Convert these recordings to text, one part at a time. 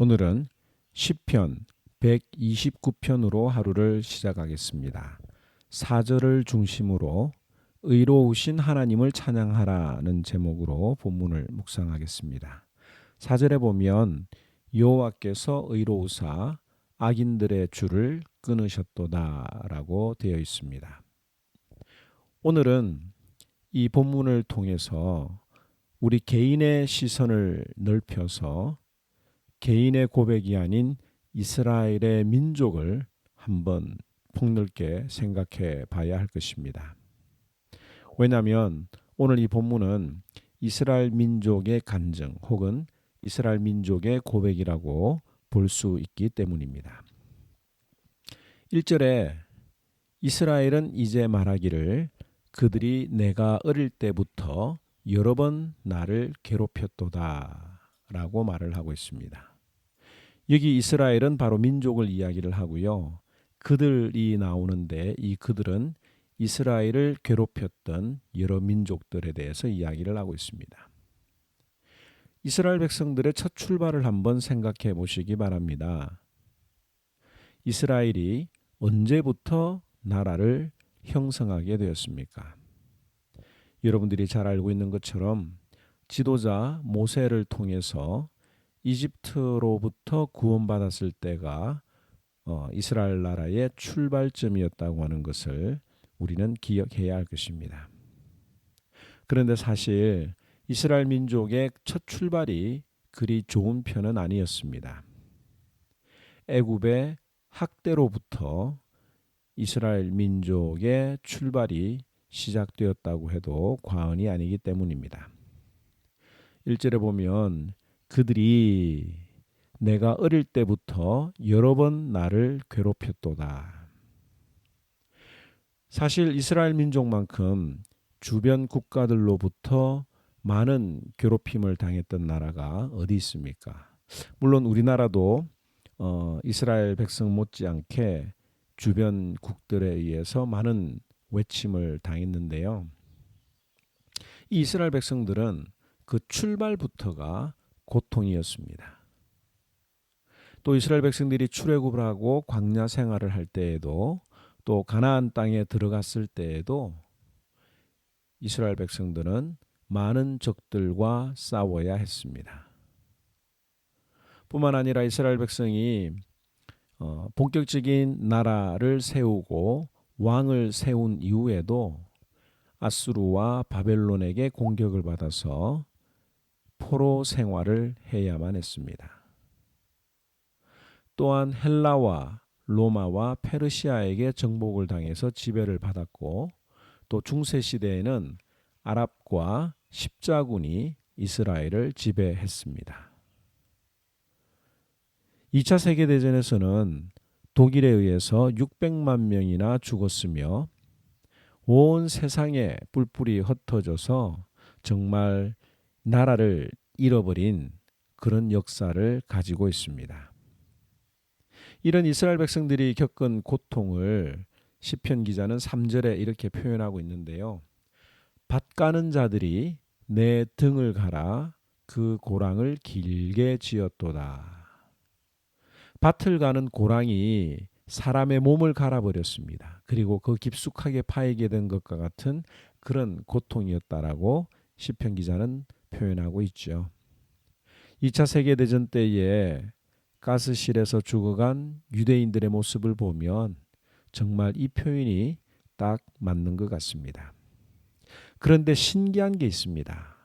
오늘은 시편 129편으로 하루를 시작하겠습니다. 4절을 중심으로 의로우신 하나님을 찬양하라는 제목으로 본문을 묵상하겠습니다. 4절에 보면 여호와께서 의로우사 악인들의 줄을 끊으셨도다라고 되어 있습니다. 오늘은 이 본문을 통해서 우리 개인의 시선을 넓혀서 개인의 고백이 아닌 이스라엘의 민족을 한번 폭넓게 생각해 봐야 할 것입니다. 왜냐하면 오늘 이 본문은 이스라엘 민족의 간증 혹은 이스라엘 민족의 고백이라고 볼 수 있기 때문입니다. 1절에 이스라엘은 이제 말하기를 그들이 내가 어릴 때부터 여러 번 나를 괴롭혔도다 라고 말을 하고 있습니다. 여기 이스라엘은 바로 민족을 이야기를 하고요. 그들이 나오는데 이 그들은 이스라엘을 괴롭혔던 여러 민족들에 대해서 이야기를 하고 있습니다. 이스라엘 백성들의 첫 출발을 한번 생각해 보시기 바랍니다. 이스라엘이 언제부터 나라를 형성하게 되었습니까? 여러분들이 잘 알고 있는 것처럼 지도자 모세를 통해서 이집트로부터 구원받았을 때가 어, 이스라엘 나라의 출발점이었다고 하는 것을 우리는 기억해야 할 것입니다. 그런데 사실 이스라엘 민족의 첫 출발이 그리 좋은 편은 아니었습니다. 애굽의 학대로부터 이스라엘 민족의 출발이 시작되었다고 해도 과언이 아니기 때문입니다. 1절에 보면 그들이 내가 어릴 때부터 여러 번 나를 괴롭혔도다. 사실 이스라엘 민족만큼 주변 국가들로부터 많은 괴롭힘을 당했던 나라가 어디 있습니까? 물론 우리나라도 어, 이스라엘 백성 못지않게 주변 국들에 의해서 많은 외침을 당했는데요. 이 이스라엘 백성들은 그 출발부터가 고통이었습니다. 또 이스라엘 백성들이 출애굽을 하고 광야 생활을 할 때에도 또 가나안 땅에 들어갔을 때에도 이스라엘 백성들은 많은 적들과 싸워야 했습니다. 뿐만 아니라 이스라엘 백성이 어, 본격적인 나라를 세우고 왕을 세운 이후에도 아수르와 바벨론에게 공격을 받아서 포로 생활을 해야만 했습니다. 또한 헬라와 로마와 페르시아에게 정복을 당해서 지배를 받았고 또 중세 시대에는 아랍과 십자군이 이스라엘을 지배했습니다. 2차 세계 대전에서는 독일에 의해서 600만 명이나 죽었으며 온 세상에 뿔뿔이 흩어져서 정말 나라를 잃어버린 그런 역사를 가지고 있습니다. 이런 이스라엘 백성들이 겪은 고통을 시편 기자는 3절에 이렇게 표현하고 있는데요. 밭 가는 자들이 내 등을 갈아 그 고랑을 길게 지었도다. 밭을 가는 고랑이 사람의 몸을 갈아버렸습니다. 그리고 그 깊숙하게 파이게 된 것과 같은 그런 고통이었다라고 시편 기자는 표현하고 있죠. 2차 세계대전 때에 가스실에서 죽어간 유대인들의 모습을 보면 정말 이 표현이 딱 맞는 것 같습니다. 그런데 신기한 게 있습니다.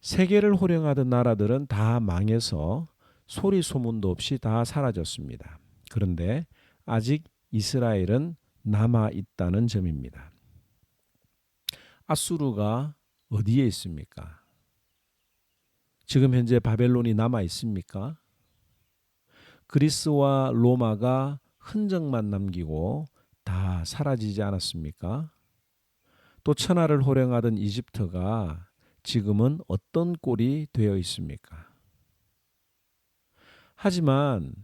세계를 호령하던 나라들은 다 망해서 소리 소문도 없이 다 사라졌습니다. 그런데 아직 이스라엘은 남아 있다는 점입니다. 아수르가 어디에 있습니까? 지금 현재 바벨론이 남아 있습니까? 그리스와 로마가 흔적만 남기고 다 사라지지 않았습니까? 또 천하를 호령하던 이집트가 지금은 어떤 꼴이 되어 있습니까? 하지만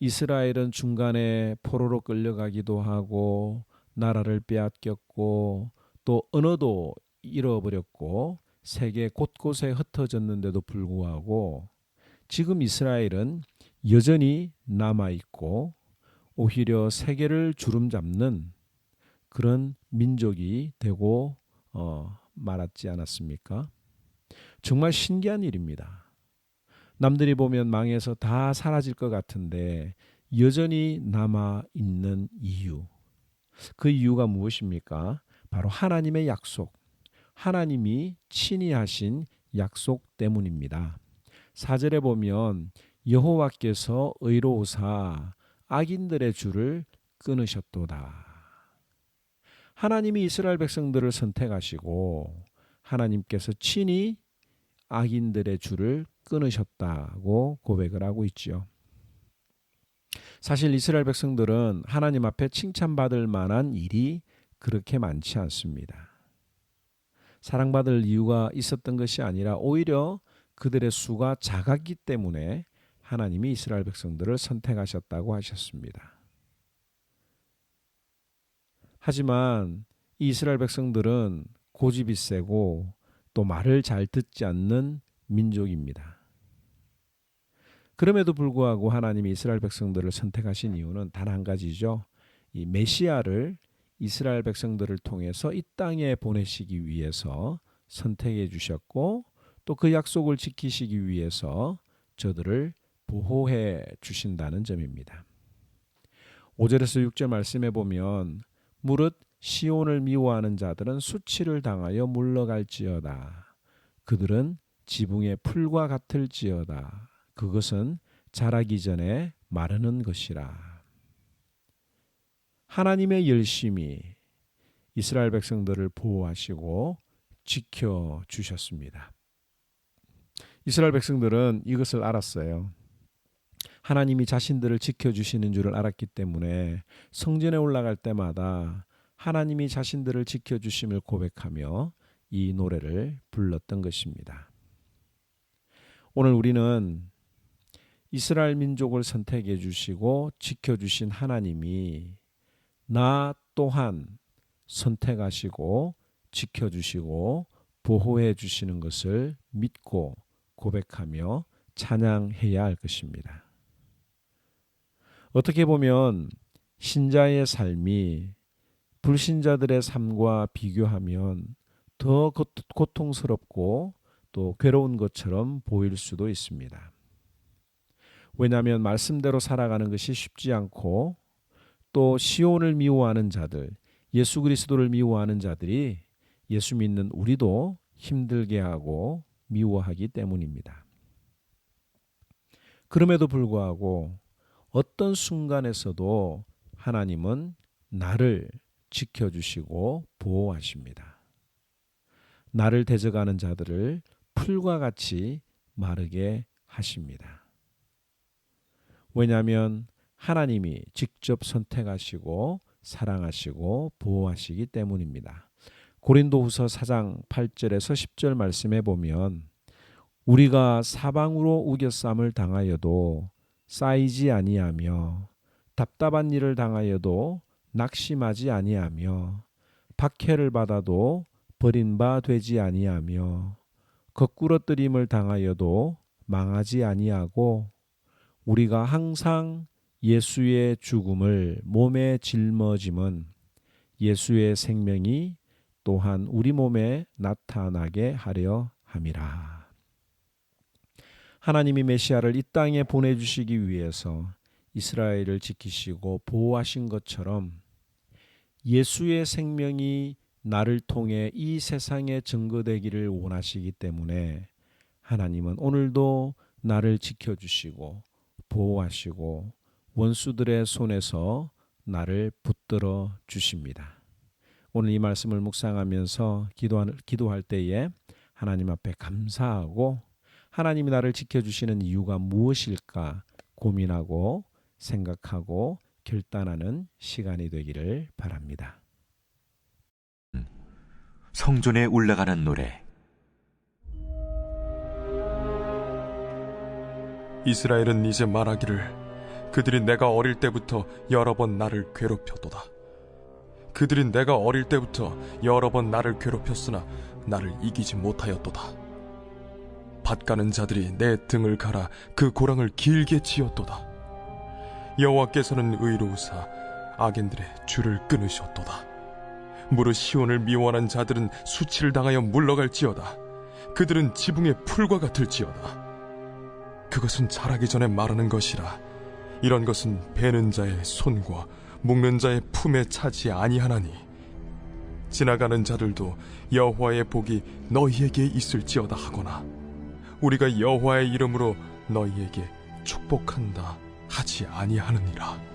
이스라엘은 중간에 포로로 끌려가기도 하고 나라를 빼앗겼고 또 언어도 잃어버렸고 세계 곳곳에 흩어졌는데도 불구하고 지금 이스라엘은 여전히 남아 있고 오히려 세계를 주름잡는 그런 민족이 되고 어, 말았지 않았습니까? 정말 신기한 일입니다. 남들이 보면 망해서 다 사라질 것 같은데 여전히 남아 있는 이유. 그 이유가 무엇입니까? 바로 하나님의 약속. 하나님이 친히 하신 약속 때문입니다. 사절에 보면 여호와께서 의로우사 악인들의 줄을 끊으셨도다. 하나님이 이스라엘 백성들을 선택하시고 하나님께서 친히 악인들의 줄을 끊으셨다고 고백을 하고 있지요. 사실 이스라엘 백성들은 하나님 앞에 칭찬받을 만한 일이 그렇게 많지 않습니다. 사랑받을 이유가 있었던 것이 아니라 오히려 그들의 수가 작았기 때문에 하나님이 이스라엘 백성들을 선택하셨다고 하셨습니다. 하지만 이스라엘 백성들은 고집이 세고 또 말을 잘 듣지 않는 민족입니다. 그럼에도 불구하고 하나님이 이스라엘 백성들을 선택하신 이유는 단 한 가지죠. 이 메시아를 이스라엘 백성들을 통해서 이 땅에 보내시기 위해서 선택해 주셨고 또 그 약속을 지키시기 위해서 저들을 보호해 주신다는 점입니다. 5절에서 6절 말씀해 보면 무릇 시온을 미워하는 자들은 수치를 당하여 물러갈지어다. 그들은 지붕의 풀과 같을지어다. 그것은 자라기 전에 마르는 것이라. 하나님의 열심이 이스라엘 백성들을 보호하시고 지켜 주셨습니다. 이스라엘 백성들은 이것을 알았어요. 하나님이 자신들을 지켜 주시는 줄을 알았기 때문에 성전에 올라갈 때마다 하나님이 자신들을 지켜 주심을 고백하며 이 노래를 불렀던 것입니다. 오늘 우리는 이스라엘 민족을 선택해 주시고 지켜 주신 하나님이 나 또한 선택하시고 지켜주시고 보호해 주시는 것을 믿고 고백하며 찬양해야 할 것입니다. 어떻게 보면 신자의 삶이 불신자들의 삶과 비교하면 더 고통스럽고 또 괴로운 것처럼 보일 수도 있습니다. 왜냐하면 말씀대로 살아가는 것이 쉽지 않고 또 시온을 미워하는 자들, 예수 그리스도를 미워하는 자들이 예수 믿는 우리도 힘들게 하고 미워하기 때문입니다. 그럼에도 불구하고 어떤 순간에서도 하나님은 나를 지켜주시고 보호하십니다. 나를 대적하는 자들을 풀과 같이 마르게 하십니다. 왜냐하면 하나님이 직접 선택하시고 사랑하시고 보호하시기 때문입니다. 고린도후서 4장 8절에서 10절 말씀에 보면 우리가 사방으로 우겨쌈을 당하여도 쌓이지 아니하며 답답한 일을 당하여도 낙심하지 아니하며 박해를 받아도 버린 바 되지 아니하며 거꾸러뜨림을 당하여도 망하지 아니하고 우리가 항상 예수의 죽음을 몸에 짊어짐은 예수의 생명이 또한 우리 몸에 나타나게 하려 함이라. 하나님이 메시아를 이 땅에 보내주시기 위해서 이스라엘을 지키시고 보호하신 것처럼 예수의 생명이 나를 통해 이 세상에 증거되기를 원하시기 때문에 하나님은 오늘도 나를 지켜주시고 보호하시고 원수들의 손에서 나를 붙들어 주십니다. 오늘 이 말씀을 묵상하면서 기도할, 기도할 때에 하나님 앞에 감사하고 하나님이 나를 지켜주시는 이유가 무엇일까 고민하고 생각하고 결단하는 시간이 되기를 바랍니다. 성전에 올라가는 노래 이스라엘은 이제 말하기를 그들이 내가 어릴 때부터 여러 번 나를 괴롭혀도다. 그들이 내가 어릴 때부터 여러 번 나를 괴롭혔으나 나를 이기지 못하였도다. 밭 가는 자들이 내 등을 갈아 그 고랑을 길게 지었도다. 여호와께서는 의로우사 악인들의 줄을 끊으셨도다. 무릇 시온을 미워하는 자들은 수치를 당하여 물러갈지어다. 그들은 지붕의 풀과 같을지어다. 그것은 자라기 전에 말하는 것이라. 이런 것은 베는 자의 손과 묶는 자의 품에 차지 아니하나니. 지나가는 자들도 여호와의 복이 너희에게 있을지어다 하거나 우리가 여호와의 이름으로 너희에게 축복한다 하지 아니하느니라.